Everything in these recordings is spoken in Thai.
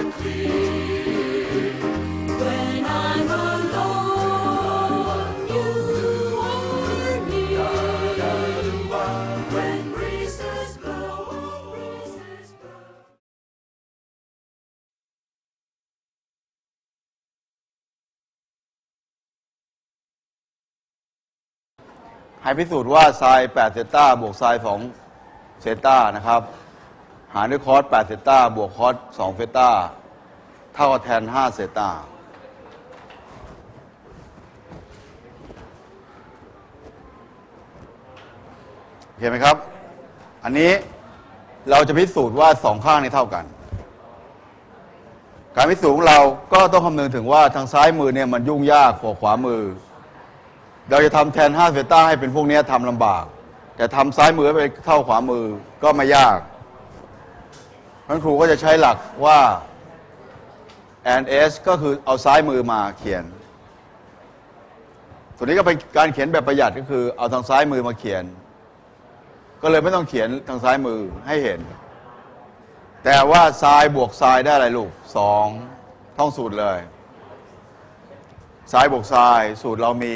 ให้พิสูจน์ว่าไซน์8เซตาบวกไซน์2เซตานะครับ หารด้วยคอส8เซตาบวกคอส2เซตา ท่ากับแทน5เซตาเห็นไหมครับ อันนี้เราจะพิสูจน์ว่าสองข้างนี้เท่ากัน การพิสูจน์ของเราก็ต้องคำนึงถึงว่าทางซ้ายมือเนี่ยมันยุ่งยากกว่าขวามือ เราจะทำแทน5เซต้าให้เป็นพวกนี้ทำลำบาก แต่ทำซ้ายมือไปเท่าขวามือก็ไม่ยากเพราะฉะนั้นครูก็จะใช้หลักว่า and s ก็คือเอาซ้ายมือมาเขียนส่วนนี้ก็เป็นการเขียนแบบประหยัดก็คือ เอาทางซ้ายมือมาเขียน ก็เลยไม่ต้องเขียนทางซ้ายมือให้เห็น แต่ว่าทรายบวกทรายได้อะไรลูกสองท่องสูตรเลยทรายบวกทรายสูตรเรามี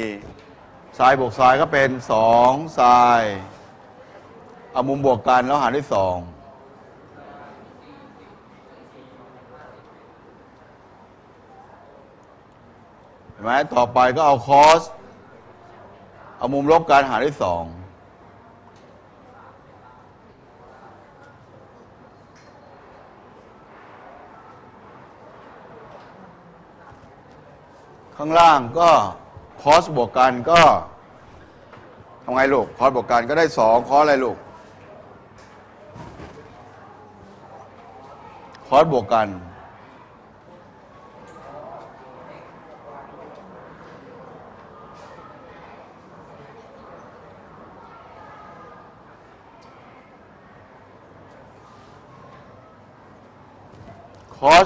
ทรายบวกทรายก็เป็นสองทรายเอามุมบวกกันแล้วหารด้วยสอง เห็นไหมต่อไปก็เอาคอส เอามุมลบกันหารด้วยสองข้างล่างก็คอสบวกกันก็ทำไงลูก คอสบวกกันก็ได้สองคอสอะไรลูก คอสบวกกัน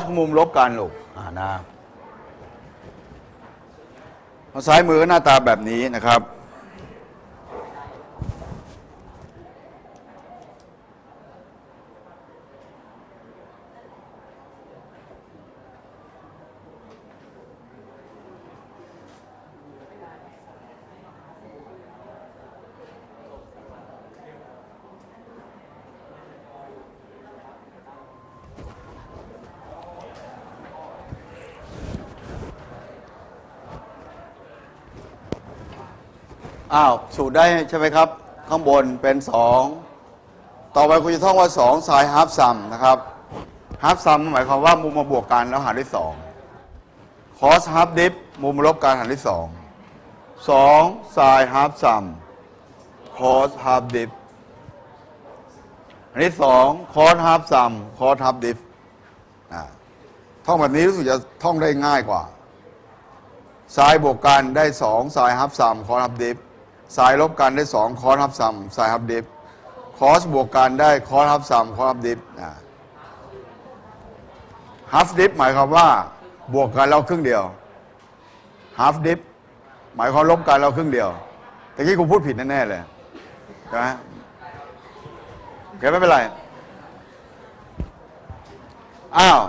สมุมลบกันลูกอ่านะซ้ายมือหน้าตาแบบนี้นะครับ อ้าวสูตรได้ใช่ไหมครับ ข้างบนเป็นสองต่อไปคุณจะท่องว่าสองสายฮาร์ฟซัมนะครับฮาร์ฟซัมหมายความว่ามุมมาบวกกันแล้วหารด้วยสองคอสฮาร์ฟดิฟมุมมาลบกันหารด้วยสองสองสายฮาร์ฟซัมคอสฮาร์ฟดิฟอันนี้สองคอสฮาร์ฟซัมคอสฮาร์ฟดิฟท่องแบบนี้รู้สึกจะท่องได้ง่ายกว่าสายบวกกันได้สองสายฮับซัมคอร์ฮับดิฟ สายลบกันได้สองคอร์ฮับซัมสายฮับดิฟคอสบวกกันได้คอร์ฮับซัมคอร์ฮับดิฟฮับดิฟหมายความว่าบวกกันเราครึ่งเดียวฮับดิฟหมายความลบกันเราครึ่งเดียวแต่กี้กูพูดผิดแน่ๆเลยนะโอเคไม่เป็นไร อ้าว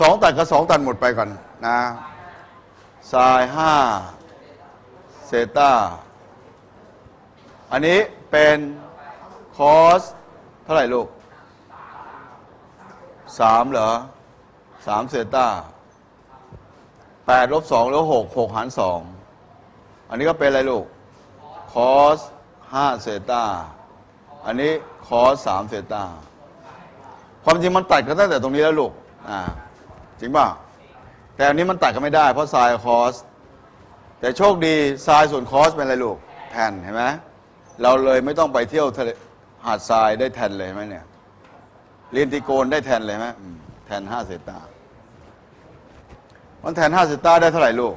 สองตัดกับสองตัดหมดไปก่อนนะไซน์ห้า ซตาอันนี้เป็นคอสเท่าไหร่ลูกสามเหรอสามเซตาแปดลบสองลบหกหกหารสองอันนี้ก็เป็นอะไรลูกคอสห้าเซตาอันนี้คอสสามเซตาความจริงมันตัดกันตั้งแต่ตรงนี้แล้วลูกอ่าจริงป่ะแต่อันนี้มันตัดกันไม่ได้เพราะไซน์คอส แต่โชคดีไซน์ส่วนคอสเป็นอะไรลูกแทนเห็นไหมเราเลยไม่ต้องไปเที่ยวทะเลหาดทรายได้แทนเลยไหมเนี่ยเรียนตรีโกนได้แทนเลยไหมแทนห้าเซตามันแทนห้าเซตาได้เท่าไหร่ลูก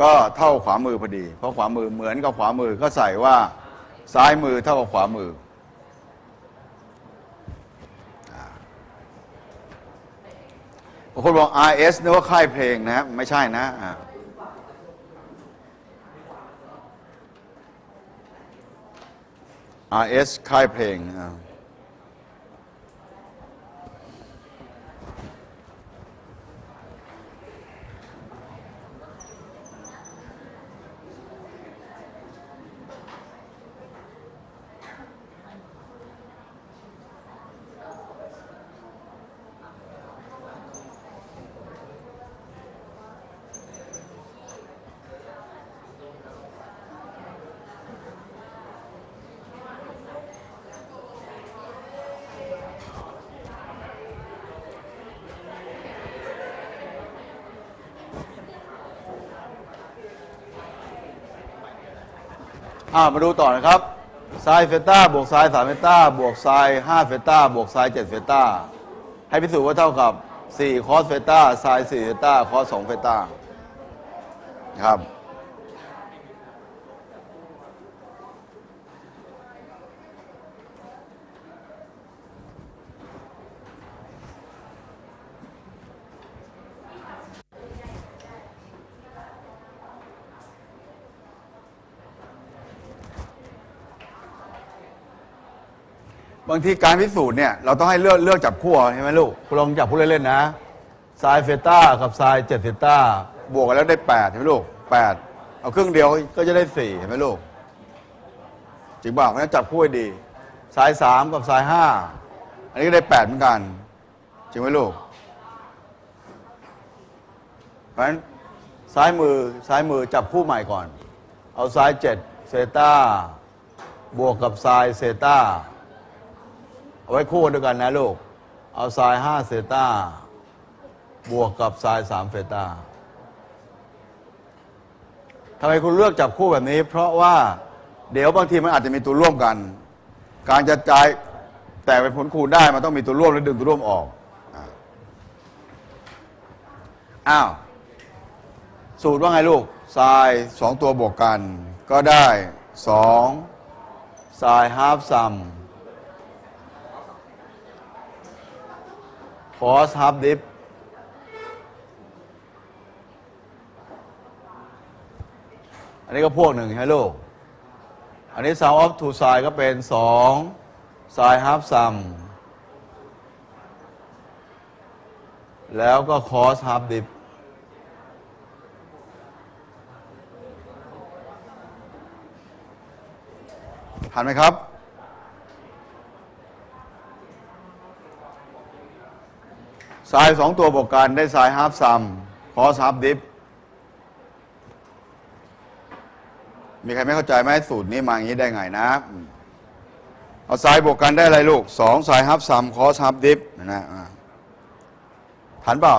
ก็เท่าขวามือพอดี เพราะขวามือเหมือนกับขวามือก็ใส่ว่าซ้ายมือเท่ากับขวามือบางคนบอก RS นึกว่าค่ายเพลงนะไม่ใช่นะ อ่า RS ค่ายเพลง อ่ามาดูต่อนะครับไซเฟต้าบวกไซสามเฟต้าบวกไซห้าเฟต้าบวกไซเจ็ดเฟต้าให้พิสูจน์ว่าเท่ากับสี่คอสเฟต้าไซสี่เฟต้าคอสสองเฟต้าครับ บางทีการพิสูจน์เนี่ยเราต้องให้เลือกเลือกจับคู่เอาใช่ไหมลูกคุณลองจับคู่เล่นๆนะไซน์เฟต้ากับไซน์เจ็ดเฟต้าบวกกันแล้วได้แปดใช่ไหมลูกแปดเอาครึ่งเดียวก็จะได้สี่เห็นไหมลูกจริงเปล่าเพราะฉะนั้นจับคู่ให้ดีไซน์สามกับไซน์ห้าอันนี้ก็ได้แปดเหมือนกันจริงไหมลูกเพราะฉะนั้นซ้ายมือซ้ายมือจับคู่ใหม่ก่อน เอาไซน์เจ็ดเซต้าบวกกับไซน์เซต้า เอาไว้คู่ด้วยกันนะลูก เอาไซน์ห้าเซต้าบวกกับไซน์สามเฟต้าทำไมคุณเลือกจับคู่แบบนี้ เพราะว่าเดี๋ยวบางทีมันอาจจะมีตัวร่วมกัน การจะจ่ายแต่เป็นผลคูณได้มันต้องมีตัวร่วมแล้วดึงตัวร่วมออกอ้าวสูตรว่าไงลูกไซน์สองตัวบวกกัน ก็ได้สองไซน์ฮาฟซัม คอสฮับดิฟอันนี้ก็พวกหนึ่งใช่ไหลูก อันนี้ sound of two side ก็เป็นสอง side half sum แล้วก็ cos half dip ทันไหมครับ สายสองตัวบวกกันได้สายฮาร์ฟซัมคอสฮาร์ฟดิฟมีใครไม่เข้าใจไหมสูตรนี้มาอย่างนี้ได้ไงนะเอาสายบวกกันได้อะไรลูกสองสายฮาร์ฟซัมคอสฮาร์ฟดิฟนะอ่าทันเปล่า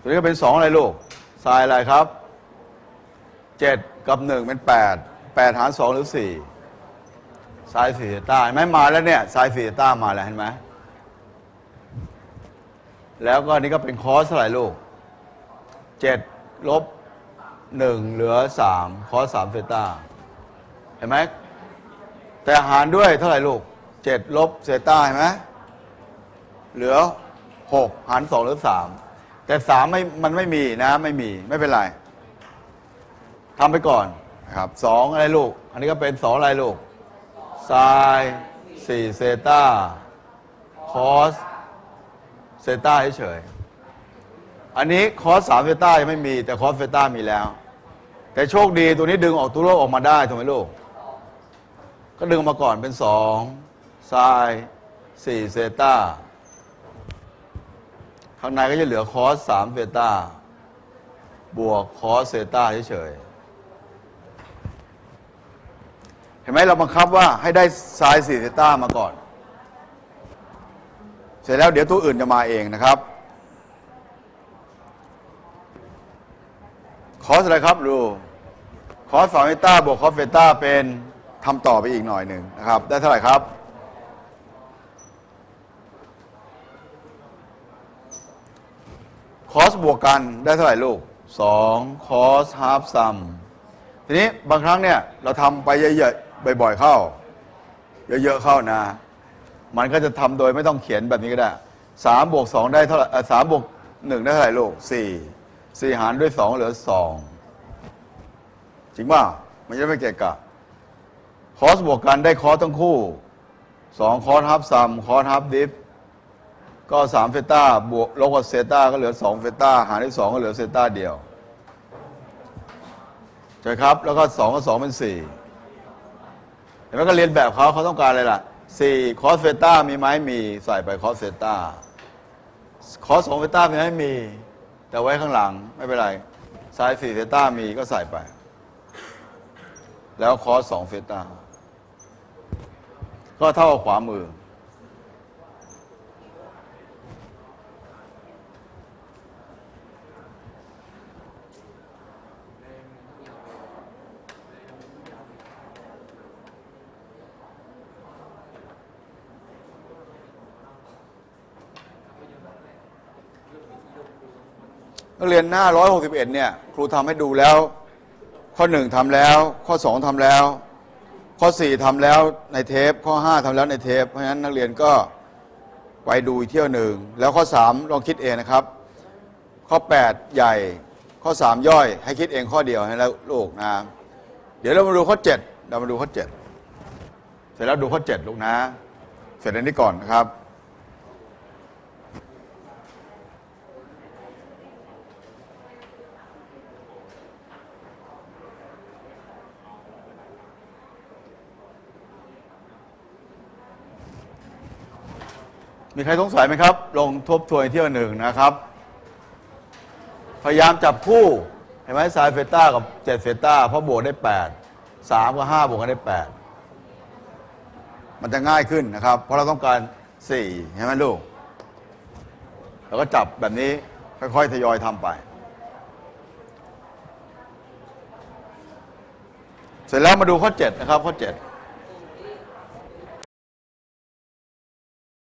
ตัวนี้ก็เป็นสองอะไรลูกสายอะไรครับเจ็ดกับหนึ่งเป็นแปดแปดหารสองหรือสี่ สายสี่ต้าเห็นไหมมาแล้วเนี่ยสายสี่ต้ามาแล้วเห็นไหมแล้วก็นนี้ก็เป็นคอสเท่าไหร่ลูกเจ็ดลบหนึ่งเหลือสามคอสสามเซต้าเห็นไหมแต่หารด้วยเท่าไหร่ลูกเจ็ดลบเซต้าเห็นไหมเหลือหกหารสองเหลือสามแต่สามไม่มันไม่มีนะไม่มีไม่เป็นไรทำไปก่อนนะครับสองอะไรลูก อันนี้ก็เป็นสองอะไรลูก ไซน์สี่เซต้าคอสเซต้าเฉยอันนี้คอสสามเซต้ายังไม่มี แต่คอสเซต้ามีแล้ว แต่โชคดีตัวนี้ดึงออกตัวโลกออกมาได้ถูกไหมลูก ก็ดึงมาก่อนเป็นสองไซน์สี่เซต้าข้างในก็จะเหลือคอสสามเซต้าบวกคอสเซต้าเฉยๆ เห็นไหมเราบังคับว่าให้ได้ไซน์สี่เซต้ามาก่อน เสร็จแล้วเดี๋ยวตัวอื่นจะมาเองนะครับ คอสอะไรครับดูคอสสองเฟต้าบวกคอสเฟต้าเป็นทำต่อไปอีกหน่อยหนึ่งนะครับ ได้เท่าไหร่ครับคอสบวกกันได้เท่าไหร่ลูกสองคอสฮาฟซัมทีนี้บางครั้งเนี่ย เราทำไปเยอะๆ บ่อยๆเข้า เยอะๆเข้านะ มันก็จะทำโดยไม่ต้องเขียนแบบนี้ก็ได้สามบวกสองได้เท่าไหร่สามบวกหนึ่งได้เท่าไหร่ลูกสี่สี่หารด้วยสองเหลือสองจริงป่ะมันจะไม่เกะกะคอสบวกกันได้คอสทั้งคู่สองคอสฮับซัมคอสฮับดิฟก็สามเฟต้าบวกลบกับเซต้าก็เหลือสองเฟต้าหารด้วยสองก็เหลือเซต้าเดียวใช่ครับ แล้วก็สองกับสองเป็นสี่ เห็นไหมก็เรียนแบบเขาเขาต้องการอะไรล่ะสี่คอสเฟต้ามีไหมมีใส่ไปคอสเฟต้าคอสสองเฟต้ามีไหมมี แต่ไว้ข้างหลังไม่เป็นไรสายสี่เฟต้ามีก็ใส่ไป แล้วคอสสองเฟต้าก็เท่ากับขวามือ เรียนหน้า 161 เนี่ย ครูทำให้ดูแล้ว ข้อ 1ทำแล้ว ข้อ 2ทำแล้ว ข้อ 4ทำแล้วในเทป ข้อ 5ทำแล้วในเทป เพราะฉะนั้นนักเรียนก็ไปดูอีกเที่ยวหนึ่ง แล้วข้อ 3 ลองคิดเองนะครับ ข้อ 8 ใหญ่ ข้อ 3 ย่อย ให้คิดเองข้อเดียวให้แล้วลูกนะ เดี๋ยวเรามาดูข้อ 7 เรามาดูข้อ 7 เสร็จแล้วดูข้อ 7 ลูกนะ เสร็จอันนี้ก่อนนะครับ มีใครสงสัยไหมครับ ลงทบทวนเที่ยวหนึ่งนะครับ พยายามจับคู่ เห็นไหมสายเฟต้ากับเจ็ดเฟต้าเพราะบวกได้แปดสามกับห้าบวกกันได้แปดมันจะง่ายขึ้นนะครับ เพราะเราต้องการสี่เห็นไหมลูก แล้วก็จับแบบนี้ค่อยๆทยอยทำไป เสร็จแล้วมาดูข้อ7นะครับข้อ7